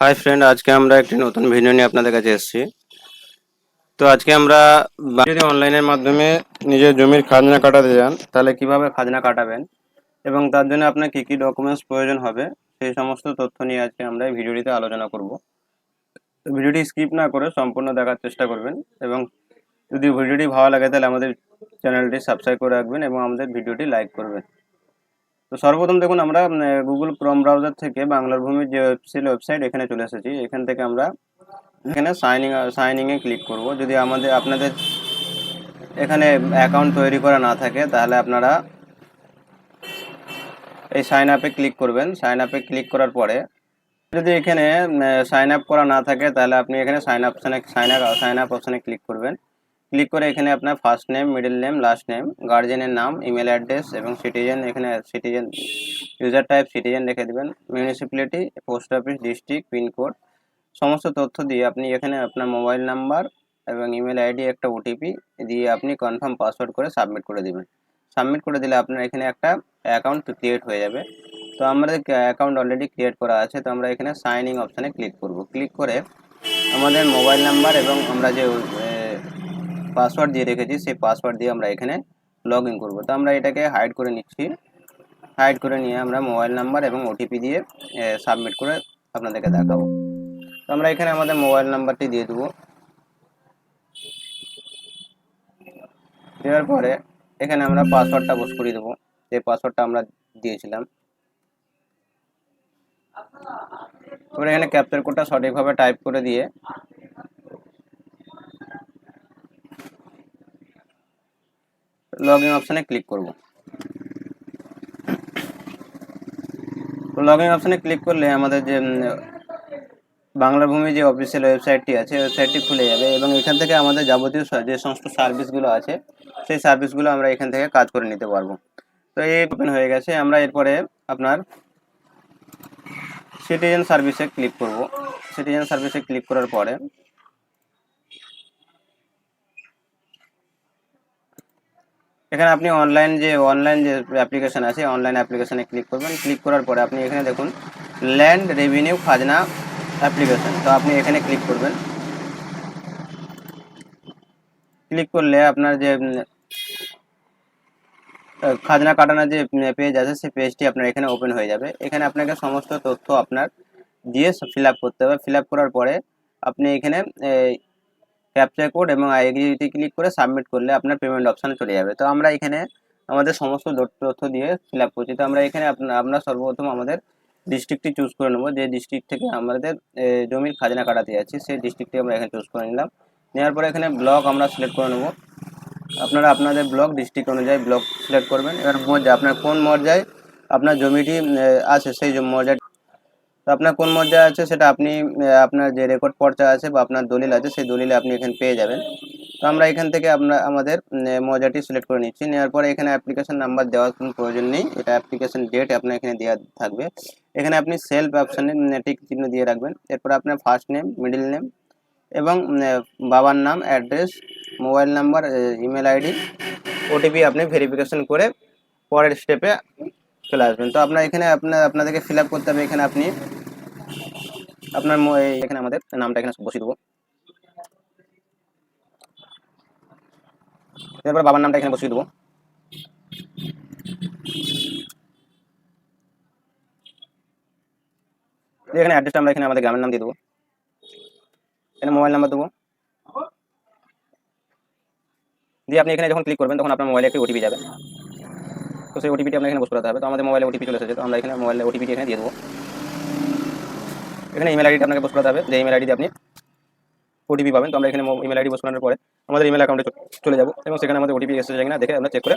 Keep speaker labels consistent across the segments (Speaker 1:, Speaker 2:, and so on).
Speaker 1: Hi friend আজকে আমরা একটি নতুন ভিডিও নিয়ে আপনাদের কাছে এসেছি। তো আজকে আমরা যদি অনলাইনের মাধ্যমে নিজের জমির খাজনা কাটাতে যান, তাহলে কীভাবে খাজনা কাটাবেন? এবং তার জন্য আপনার কি কি ডকুমেন্টস প্রয়োজন হবে? সেই সমস্ত তথ্য নিয়ে আজকে আমরা এই ভিডিওটিতে আলোচনা করব। ভিডিওটি স্কিপ না করে সম্পূর্ণ দেখার চেষ্টা করবেন এবং যদি ভিডিওটি ভালো লাগে, তাহলে আমাদের চ্যানেলটি সাবস্ক্রাইব করে রাখবেন এবং আমাদের ভিডিওটি লাইক করবেন। তো সর্বপ্রথম দেখুন, আমরা গুগল ক্রোম ব্রাউজার থেকে বাংলার ভূমির যে ওয়েবসাইট ওয়েবসাইট এখানে চলে এসেছি। এখান থেকে আমরা এখানে সাইনিং সাইনিংয়ে ক্লিক করব। যদি আমাদের, আপনাদের এখানে অ্যাকাউন্ট তৈরি করা না থাকে, তাহলে আপনারা এই সাইন আপে ক্লিক করবেন। সাইন আপে ক্লিক করার পরে যদি এখানে সাইন আপ করা না থাকে, তাহলে আপনি এখানে sign up sign up sign up অপশানে ক্লিক করবেন। ক্লিক করে এখানে আপনার first name middle name last name গার্জেনের নাম ইমেল অ্যাড্রেস এবং সিটিজেন এখানে সিটিজেন ইউজার টাইপ সিটিজেন রেখে দেবেন municipality post office district PIN code সমস্ত তথ্য দিয়ে আপনি এখানে আপনার মোবাইল নাম্বার এবং ইমেল আইডি একটা ওটিপি দিয়ে আপনি কনফার্ম পাসওয়ার্ড করে সাবমিট করে দিবেন। সাবমিট করে দিলে আপনার এখানে একটা অ্যাকাউন্ট ক্রিয়েট হয়ে যাবে। তো আমাদের অ্যাকাউন্ট অলরেডি ক্রিয়েট করা আছে, তো আমরা এখানে সাইন ইন অপশানে ক্লিক করব। ক্লিক করে আমাদের মোবাইল নাম্বার এবং আমরা যে পাসওয়ার্ড দিয়ে রেখেছি, সেই পাসওয়ার্ড দিয়ে আমরা এখানে লগ ইন করব। তো আমরা এটাকে হাইড করে নিচ্ছি। হাইড করে নিয়ে আমরা মোবাইল নাম্বার এবং ওটিপি দিয়ে সাবমিট করে আপনাদেরকে দেখাবো। তো আমরা এখানে আমাদের মোবাইল নাম্বারটি দিয়ে দেবো। দেওয়ার পরে এখানে আমরা পাসওয়ার্ডটা বস করিয়ে দেবো। যে পাসওয়ার্ডটা আমরা দিয়েছিলাম। এবার এখানে ক্যাপচার কোডটা সঠিকভাবে টাইপ করে দিয়ে লগ ইন অপশানে ক্লিক করব। লগ ইন অপশানে ক্লিক করলে আমাদের যে বাংলা ভূমি যে অফিসিয়াল ওয়েবসাইটটি আছে ওয়েবসাইটটি খুলে যাবে এবং এখান থেকে আমাদের যাবতীয় যে সমস্ত সার্ভিসগুলো আছে, সেই সার্ভিসগুলো আমরা এখান থেকে কাজ করে নিতে পারব। তো এই ওপেন হয়ে গেছে, আমরা এরপরে আপনার সিটিজেন সার্ভিসে ক্লিক করব। সিটিজেন সার্ভিসে ক্লিক করার পরে এখানে আপনি অনলাইন যে অনলাইন যে অ্যাপ্লিকেশন আছে অনলাইন অ্যাপ্লিকেশানে ক্লিক করবেন। ক্লিক করার পরে আপনি এখানে দেখুন ল্যান্ড রেভিনিউ খাজনা অ্যাপ্লিকেশন তো আপনি এখানে ক্লিক করবেন। ক্লিক করলে আপনার যে খাজনা কাটানোর যে পেজ আছে, সেই পেজটি আপনার এখানে ওপেন হয়ে যাবে। এখানে আপনাকে সমস্ত তথ্য আপনার দিয়ে ফিল করতে হবে। ফিল করার পরে আপনি এখানে ক্যাপচার কোড এবং আইডিটি ক্লিক করে সাবমিট করলে আপনার পেমেন্ট অপশানে চলে যাবে। তো আমরা এখানে আমাদের সমস্ত তথ্য দিয়ে ফিল আপ করছি। তো আমরা এখানে আমরা সর্বপ্রথম আমাদের ডিস্ট্রিক্টটি চুজ করে নেব। যে ডিস্ট্রিক্ট থেকে আমাদের জমির খাজনা কাটাতে যাচ্ছি, সেই ডিস্ট্রিক্টটি আমরা এখানে চুজ করে নিলাম। নেওয়ার পরে এখানে ব্লক আমরা সিলেক্ট করে নেব। আপনারা আপনাদের ব্লক ডিস্ট্রিক্ট অনুযায়ী ব্লক সিলেক্ট করবেন। এবার মর্যাদা আপনার কোন মর্যাদায় আপনার জমিটি আছে, সেই মর্যাদা তো আপনার কোন মর্যাদা আছে সেটা আপনি আপনার যে রেকর্ড পর্চা আছে বা আপনার দলিল আছে সেই দলিলে আপনি এখানে পেয়ে যাবেন। তো আমরা এখান থেকে আমরা, আমাদের মজাটি সিলেক্ট করে নিচ্ছি। নেওয়ার পরে এখানে অ্যাপ্লিকেশন নাম্বার দেওয়ার কোনো প্রয়োজন নেই। এটা অ্যাপ্লিকেশন ডেট আপনার এখানে দেওয়া থাকবে। এখানে আপনি সেলফ অপশানে টিক চিহ্ন দিয়ে রাখবেন। এরপর আপনার ফার্স্ট নেম মিডিল নেম এবং বাবার নাম address mobile number email ID OTP আপনি ভেরিফিকেশন করে পরের স্টেপে চলে আসবেন। তো আপনার এখানে, আপনার, আপনাদেরকে ফিল করতে হবে। এখানে আপনি আপনার এখানে আমাদের নামটা এখানে বসিয়ে দেবো। এরপর বাবার নামটা এখানে বসিয়ে দেবো। এখানে অ্যাড্রেসটা আমরা এখানে আমাদের গ্রামের নাম দিয়ে দেবো। এখানে মোবাইল নাম্বার দেবো। দিয়ে আপনি এখানে যখন ক্লিক করবেন, তখন আপনার মোবাইলে একটি ওটিপি যাবে। তো সেই ওটিপিটি আপনার এখানে বসে করাতে হবে। তো আমাদের মোবাইলে ওটিপি চলে এসেছে। তো আমরা এখানে মোবাইলে ওটিপিটি এখানে দিয়ে দেবো। এখানে ইমেল আইডিটা আপনাকে বস করাতে হবে, যে ইমেল আইডি আপনি ওটিপি পাবেন। তো আমরা এখানে ইমেল আইডি বস করানোর পরে আমাদের ইমেল অ্যাকাউন্টে চলে যাব এবং সেখানে আমাদের ওটিপি এসেছে কিনা দেখে আমরা চেক করে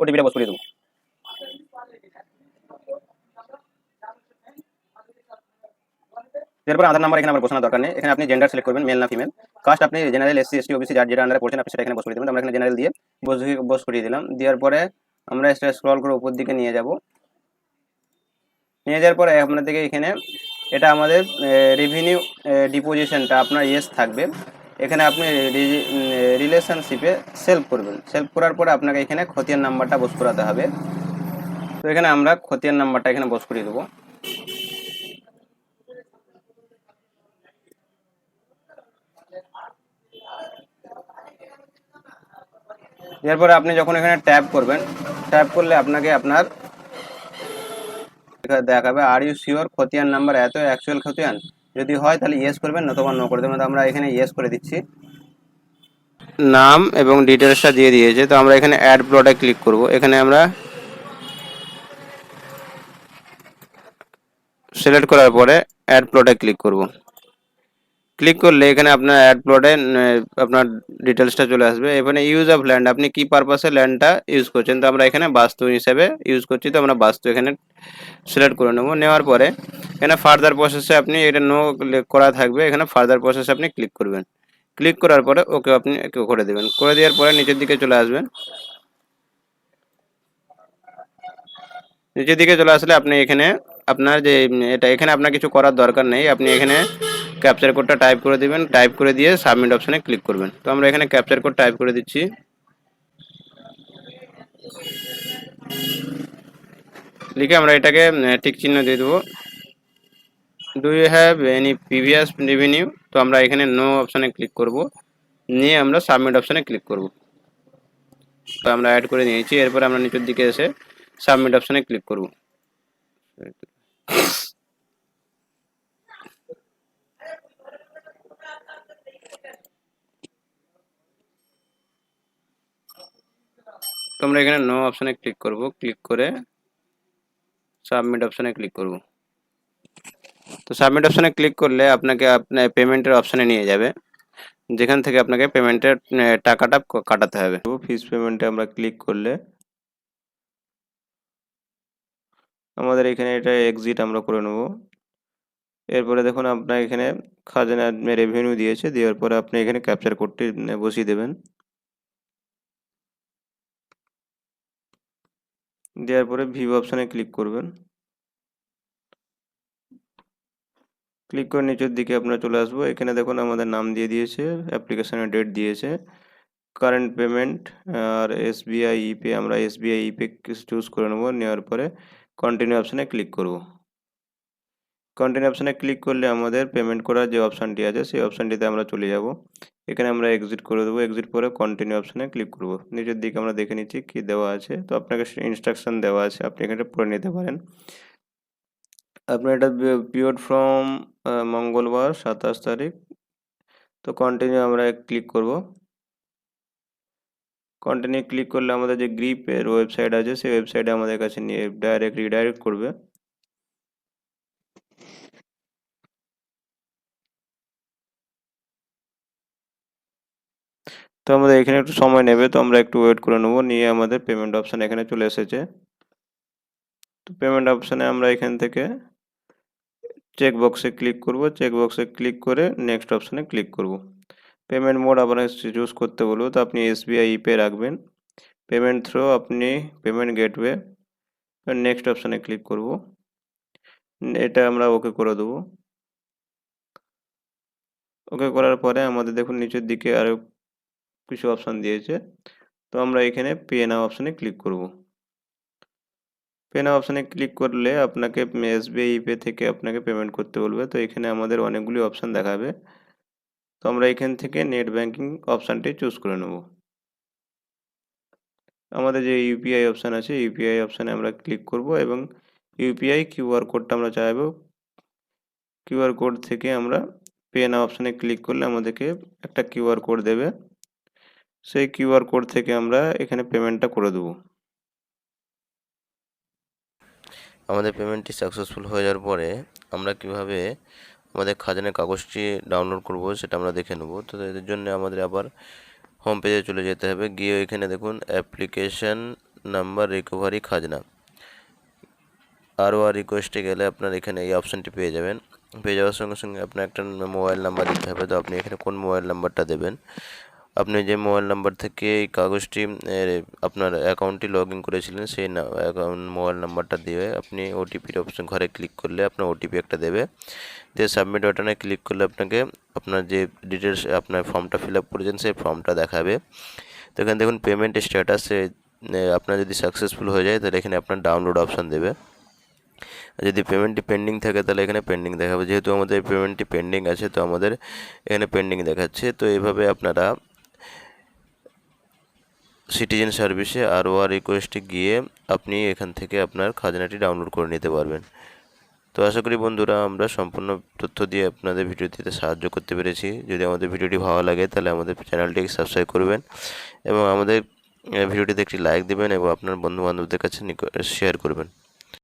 Speaker 1: ওটিপিটা বস করিয়ে দেবো। এরপর আধার নাম্বার এখানে আমার দরকার নেই। এখানে আপনি জেন্ডার সিলেক্ট করবেন মেল না ফিমেল কাস্ট আপনি জেনারেল এসসি এসটি ওবিসি যার যেটা আন্ডারে পড়ছেন, আপনি সেটা এখানে বস দেবেন। আমরা এখানে জেনারেল দিয়ে বস বস করিয়ে দিলাম। দেওয়ার পরে আমরা স্ক্রল করে উপর দিকে নিয়ে যাব। নিয়ে যাওয়ার পরে আপনাদেরকে এখানে এটা আমাদের রেভিনিউ ডিপোজিশনটা আপনার ইয়েস থাকবে। এখানে আপনি রিলেশনশিপে সেলফ করবেন। সেলফ করার পরে আপনাকে এখানে খতিয়ান নাম্বারটা বস করাতে হবে। তো এখানে আমরা খতিয়ান নাম্বারটা এখানে বস করিয়ে দেবো। এরপরে আপনি যখন এখানে ট্যাপ করবেন ট্যাপ করলে আপনাকে আপনার দেখাবে। আর ইউ শিওর খতিয়ান নাম্বার এত অ্যাকচুয়াল খতিয়ান? যদি হয়, তাহলে ইয়েস করবেন, নতুবা নো করে দেবেন। আমরা এখানে ইয়েস করে দিচ্ছি। নাম এবং ডিটেলসটা দিয়ে দিয়েছে। তো আমরা এখানে অ্যাড প্লটে ক্লিক করব। এখানে আমরা সিলেক্ট করার পরে অ্যাড প্লটে ক্লিক করব। ক্লিক করলে এখানে আপনার অ্যাড প্লটে আপনার ডিটেলসটা চলে আসবে। এখানে ইউজ অফ ল্যান্ড আপনি কি পারপাসে ল্যান্ডটা ইউজ করছেন? তো আমরা এখানে বাস্তু হিসেবে ইউজ করছি, তো আমরা বাস্তু এখানে সিলেক্ট করে নেব। নেওয়ার পরে এখানে ফার্দার প্রসেসে আপনি এটা নো করা থাকবে, এখানে ফার্দার প্রসেসে আপনি ক্লিক করবেন। ক্লিক করার পরে ওকে আপনি করে দেবেন। করে দেওয়ার পরে নিচের দিকে চলে আসবেন। নিচের দিকে চলে আসলে আপনি এখানে আপনার যে এটা এখানে আপনার কিছু করার দরকার নেই। আপনি এখানে ক্যাপচার কোডটা টাইপ করে দিবেন টাইপ করে দিয়ে সাবমিট অপশানে ক্লিক করবেন। তো আমরা এখানে ক্যাপচার কোড টাইপ করে দিচ্ছি। লিখে আমরা এটাকে টিক চিহ্ন দিয়ে দেবো। Do you have any previous revenue তো আমরা এখানে নো অপশানে ক্লিক করব। নিয়ে আমরা সাবমিট অপশানে ক্লিক করব। তো আমরা অ্যাড করে নিয়েছি। এরপর আমরা নিচের দিকে এসে সাবমিট অপশানে ক্লিক করব। তো আমরা এখানে নো অপশানে ক্লিক করব। ক্লিক করে সাবমিট অপশানে ক্লিক করব। তো সাবমিট অপশানে ক্লিক করলে আপনাকে আপনার পেমেন্টের অপশানে নিয়ে যাবে। যেখান থেকে আপনাকে পেমেন্টের টাকাটা কাটাতে হবে। ফিস পেমেন্টে আমরা ক্লিক করলে আমাদের এখানে এটা এক্সিট আমরা করে নেব। এরপরে দেখুন আপনার এখানে খাজানা রেভিনিউ দিয়েছে। দেওয়ার পরে আপনি এখানে ক্যাপচার কোডটি বসিয়ে দেবেন। দেওয়ার পরে ভিউ অপশানে ক্লিক করবেন। ক্লিক করে নিচের দিকে আপনারা চলে আসব। এখানে দেখুন আমাদের নাম দিয়ে দিয়েছে অ্যাপ্লিকেশনের ডেট দিয়েছে। কারেন্ট পেমেন্ট আর এসবিআই ইপে আমরা এসবিআই ইপে চুজ করে নেব। নেওয়ার পরে কন্টিনিউ অপশানে ক্লিক করব। কন্টিনিউ অপশানে ক্লিক করলে আমাদের পেমেন্ট করার যে অপশানটি আছে, সেই অপশানটিতে আমরা চলে যাব। এখানে আমরা এক্সিট করে দেবো। এক্সিট করে কন্টিনিউ অপশানে ক্লিক করব। নিচের দিকে আমরা দেখে নিচ্ছি কি দেওয়া আছে। তো আপনাকে ইনস্ট্রাকশন দেওয়া আছে। আপনি এখানে পড়ে নিতে পারেন। আপনার এটা পিওর ফ্রম মঙ্গলবার সাতাশ তারিখ। তো কন্টিনিউ আমরা ক্লিক করব। কন্টিনিউ ক্লিক করলে আমাদের যে গ্রিপের ওয়েবসাইট আছে, সেই ওয়েবসাইটে আমাদের কাছে নিয়ে ডাইরেক্ট রিডাইরেক্ট করবে। তো আমাদের এখানে একটু সময় নেবে, তো আমরা একটু ওয়েট করে নেব, নিয়ে আমাদের পেমেন্ট অপশান এখানে চলে এসেছে। তো পেমেন্ট অপশানে আমরা এখান থেকে চেক বক্সে ক্লিক করব চেক বক্সে ক্লিক করে নেক্সট অপশানে ক্লিক করব। পেমেন্ট মোড আপনাকে চুজ করতে বলব, তো আপনি এসবিআই ইপে রাখবেন। পেমেন্ট থ্রো আপনি পেমেন্ট গেটওয়ে নেক্সট অপশানে ক্লিক করব। এটা আমরা ওকে করে দেবো। ওকে করার পরে আমাদের দেখুন নিচের দিকে আরও কিছু অপশান দিয়েছে। তো আমরা এখানে পে নাও অপশানে ক্লিক করব। পে নাও অপশানে ক্লিক করলে আপনাকে এসবিআই পে থেকে আপনাকে পেমেন্ট করতে বলবে। তো এখানে আমাদের অনেকগুলি অপশান দেখাবে। তো আমরা এখান থেকে নেট ব্যাংকিং অপশানটি চুজ করে নেব। আমাদের যে ইউপিআই অপশান আছে ইউপিআই অপশানে আমরা ক্লিক করব এবং ইউপিআই কিউআর কোডটা আমরা চাইব। কিউআর কোড থেকে আমরা পে নাও অপশানে ক্লিক করলে আমাদেরকে একটা কিউআর কোড দেবে। সেই কিউআর কোড থেকে আমরা এখানে পেমেন্টটা করে দেবো।
Speaker 2: আমাদের পেমেন্টটি সাকসেসফুল হয়ে যাওয়ার পরে আমরা কীভাবে আমাদের খাজানের কাগজটি ডাউনলোড করব সেটা আমরা দেখে নেব। তো এর জন্য আমাদের আবার হোম পেজে চলে যেতে হবে। গিয়ে এখানে দেখুন অ্যাপ্লিকেশন নাম্বার রিকভারি খাজনা। আরও আর রিকোয়েস্টে গেলে আপনার এখানে এই অপশানটি পেয়ে যাবেন। পেয়ে যাওয়ার সঙ্গে সঙ্গে আপনার একটা মোবাইল নাম্বার দিতে হবে। তো আপনি এখানে কোন মোবাইল নাম্বারটা দেবেন? আপনি যে মোবাইল নাম্বার থেকে এই কাগজটি আপনার অ্যাকাউন্টটি লগ ইন করেছিলেন, সেই অ্যাকাউন্ট মোবাইল নাম্বারটা দিয়ে আপনি ওটিপির অপশন ঘরে ক্লিক করলে আপনার ওটিপি একটা দেবে। দিয়ে সাবমিট বাটনে ক্লিক করলে আপনাকে আপনার যে ডিটেলস আপনার ফর্মটা ফিল আপ করেছেন, সেই ফর্মটা দেখাবে। তো এখানে দেখুন পেমেন্ট স্ট্যাটাসে আপনার যদি সাকসেসফুল হয়ে যায়, তাহলে এখানে আপনার ডাউনলোড অপশান দেবে। যদি পেমেন্টটি পেন্ডিং থাকে, তাহলে এখানে পেন্ডিং দেখাবে। যেহেতু আমাদের পেমেন্টটি পেন্ডিং আছে, তো আমাদের এখানে পেন্ডিং দেখাচ্ছে। তো এইভাবে আপনারা সিটিজেন সার্ভিসে আর ওয়ার রিকোয়েস্টে গিয়ে আপনি এখান থেকে আপনার খাজনাটি ডাউনলোড করে নিতে পারবেন। তো আশা করি বন্ধুরা, আমরা সম্পূর্ণ তথ্য দিয়ে আপনাদের ভিডিও দিতে সাহায্য করতে পেরেছি। যদি আমাদের ভিডিওটি ভালো লাগে, তাহলে আমাদের চ্যানেলটিকে সাবস্ক্রাইব করবেন এবং আমাদের ভিডিওটিতে একটি লাইক দেবেন এবং আপনার বন্ধুবান্ধবদের কাছে শেয়ার করবেন।